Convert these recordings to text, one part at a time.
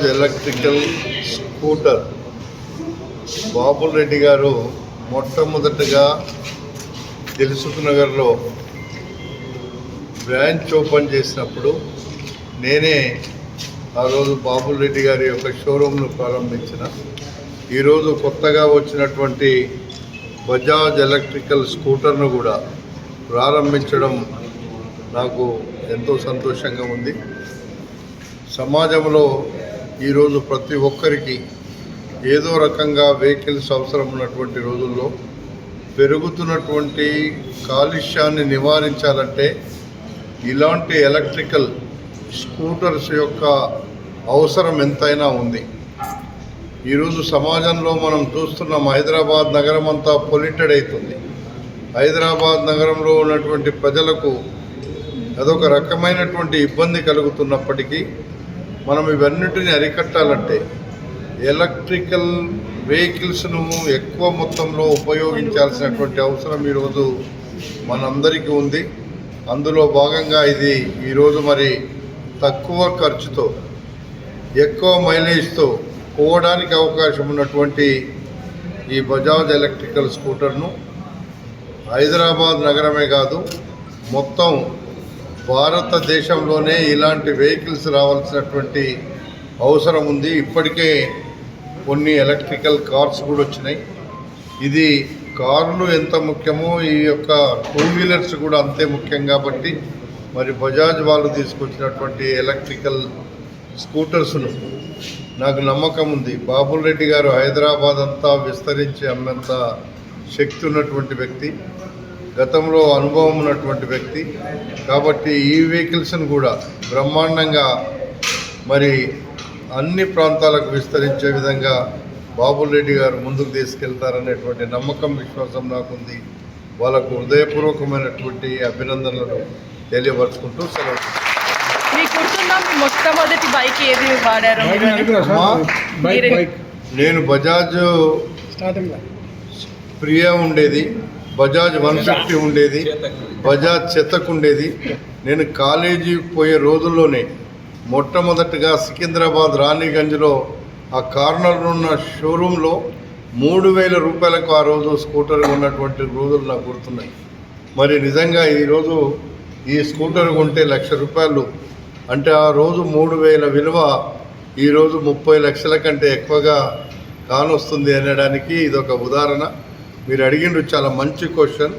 Bajaj electrical scooter. Babul Reddy గారు మొట్టమొదటగా తెలుసుకు నగర్లో బ్రాంచ్ ఓపెన్ చేసినప్పుడు నేనే ఆ రోజు బాబుల్ రెడ్డి గారి యొక్క షోరూమ్ను ప్రారంభించిన. ఈరోజు కొత్తగా వచ్చినటువంటి బజాజ్ ఎలక్ట్రికల్ స్కూటర్ను కూడా ప్రారంభించడం నాకు ఎంతో సంతోషంగా ఉంది. సమాజంలో ఈరోజు ప్రతి ఒక్కరికి ఏదో రకంగా వెహికల్స్ అవసరం ఉన్నటువంటి రోజుల్లో పెరుగుతున్నటువంటి కాలుష్యాన్ని నివారించాలంటే ఇలాంటి ఎలక్ట్రికల్ స్కూటర్స్ యొక్క అవసరం ఎంతైనా ఉంది. ఈరోజు సమాజంలో మనం చూస్తున్నాం హైదరాబాద్ నగరం అంతా పొల్యూటెడ్ అవుతుంది హైదరాబాద్ నగరంలో ఉన్నటువంటి ప్రజలకు అదొక రకమైనటువంటి ఇబ్బంది కలుగుతున్నప్పటికీ మనం ఇవన్నిటిని అరికట్టాలంటే ఎలక్ట్రికల్ వెహికల్స్ను ఎక్కువ మొత్తంలో ఉపయోగించాల్సినటువంటి అవసరం ఈరోజు మనందరికీ ఉంది. అందులో భాగంగా ఇది ఈరోజు మరి తక్కువ ఖర్చుతో ఎక్కువ మైలేజ్తో పోవడానికి అవకాశం ఉన్నటువంటి ఈ బజాజ్ ఎలక్ట్రికల్ స్కూటర్ను హైదరాబాద్ నగరమే కాదు మొత్తం భారతదేశంలోనే ఇలాంటి వెహికల్స్ రావాల్సినటువంటి అవసరం ఉంది. ఇప్పటికే కొన్ని ఎలక్ట్రికల్ కార్స్ కూడా వచ్చినాయి. ఇది కార్లు ఎంత ముఖ్యమో ఈ యొక్క టూ వీలర్స్ కూడా అంతే ముఖ్యం కాబట్టి మరి బజాజ్ వాళ్ళు తీసుకొచ్చినటువంటి ఎలక్ట్రికల్ స్కూటర్స్ను నాకు నమ్మకం ఉంది. బాబుల్ రెడ్డి గారు హైదరాబాద్ అంతా విస్తరించి అన్నంత శక్తి ఉన్నటువంటి వ్యక్తి. గతంలో అనుభవం ఉన్నటువంటి వ్యక్తి. కాబట్టి ఈ వెహికల్స్ను కూడా బ్రహ్మాండంగా మరి అన్ని ప్రాంతాలకు విస్తరించే విధంగా బాబుల్ రెడ్డి గారు ముందుకు తీసుకెళ్తారనేటువంటి నమ్మకం విశ్వాసం నాకుంది. వాళ్ళకు హృదయపూర్వకమైనటువంటి అభినందనలు తెలియపరుచుకుంటూ సెలవు మొట్టమొదటి బైక్ ఏది వాడారు? నేను బజాజ్ ప్రియా ఉండేది. బజాజ్ వన్ ఫిఫ్టీ ఉండేది బజాజ్ చెత్తకు ఉండేది నేను కాలేజీ పోయే రోజుల్లోనే మొట్టమొదటిగా సికింద్రాబాద్ రాణిగంజ్లో ఆ కార్నర్లో ఉన్న షోరూంలో మూడు వేల రూపాయలకు ఆ రోజు స్కూటర్ ఉన్నటువంటి రోజులు నాకు గుర్తున్నాయి. మరి నిజంగా ఈరోజు ఈ స్కూటర్ కొంటే లక్ష రూపాయలు. అంటే ఆ రోజు మూడు వేల విలువ ఈరోజు ముప్పై లక్షల కంటే ఎక్కువగా కానొస్తుంది అనడానికి ఇదొక ఉదాహరణ. మీరు అడిగిండ్రు చాలా మంచి క్వశ్చన్.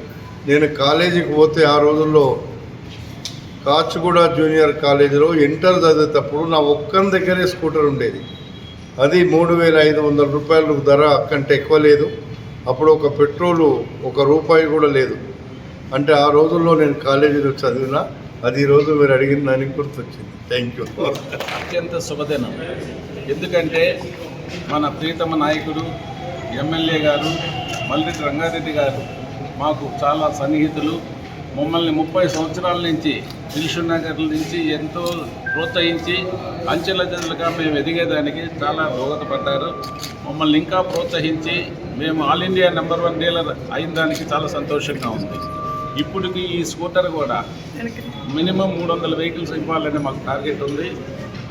నేను కాలేజీకి పోతే ఆ రోజుల్లో కాచిగూడ జూనియర్ కాలేజీలో ఇంటర్ చదివేటప్పుడు నా ఒక్కని దగ్గరే స్కూటర్ ఉండేది. అది మూడు వేల ఐదు వందల రూపాయలు ధర కంటే ఎక్కువ లేదు. అప్పుడు ఒక పెట్రోలు ఒక రూపాయి కూడా లేదు. అంటే ఆ రోజుల్లో నేను కాలేజీలో చదివిన అది ఈరోజు మీరు అడిగిన దానికి గుర్తొచ్చింది. థ్యాంక్ యూ అత్యంత శుభదినం. ఎందుకంటే మన ప్రీతమ నాయకుడు ఎమ్మెల్యే గారు మల్రెడ్డి రంగారెడ్డి గారు మాకు చాలా సన్నిహితులు. మమ్మల్ని ముప్పై సంవత్సరాల నుంచి దిల్షుక్ నగర్ నుంచి ఎంతో ప్రోత్సహించి అంచెలంచెలుగా మేము ఎదిగేదానికి చాలా దోహదపడ్డారు. మమ్మల్ని ఇంకా ప్రోత్సహించి మేము all India number one dealer అయిన దానికి చాలా సంతోషంగా ఉంది. ఇప్పటికి ఈ స్కూటర్ కూడా మినిమం మూడు వందల వెహికల్స్ ఇవ్వాలని మాకు టార్గెట్ ఉంది.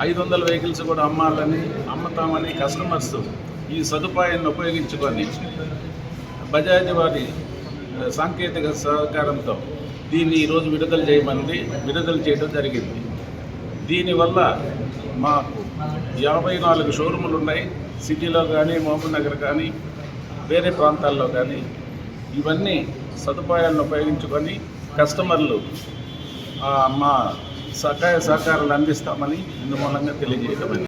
ఐదు వందల వెహికల్స్ కూడా అమ్మాలని అమ్ముతామని కస్టమర్స్ ఈ సదుపాయాన్ని ఉపయోగించుకొని బజాజ్ వారి సాంకేతిక సహకారంతో దీన్ని ఈరోజు విడుదల చేయమంది విడుదల చేయడం జరిగింది. దీనివల్ల మాకు యాభై నాలుగు షోరూములు ఉన్నాయి. సిటీలో కానీ మహబూబ్ నగర్ కానీ వేరే ప్రాంతాల్లో కానీ ఇవన్నీ సదుపాయాలను ఉపయోగించుకొని కస్టమర్లు మా సహాయ సహకారాలు అందిస్తామని ఇందు మూలంగా తెలియజేయడం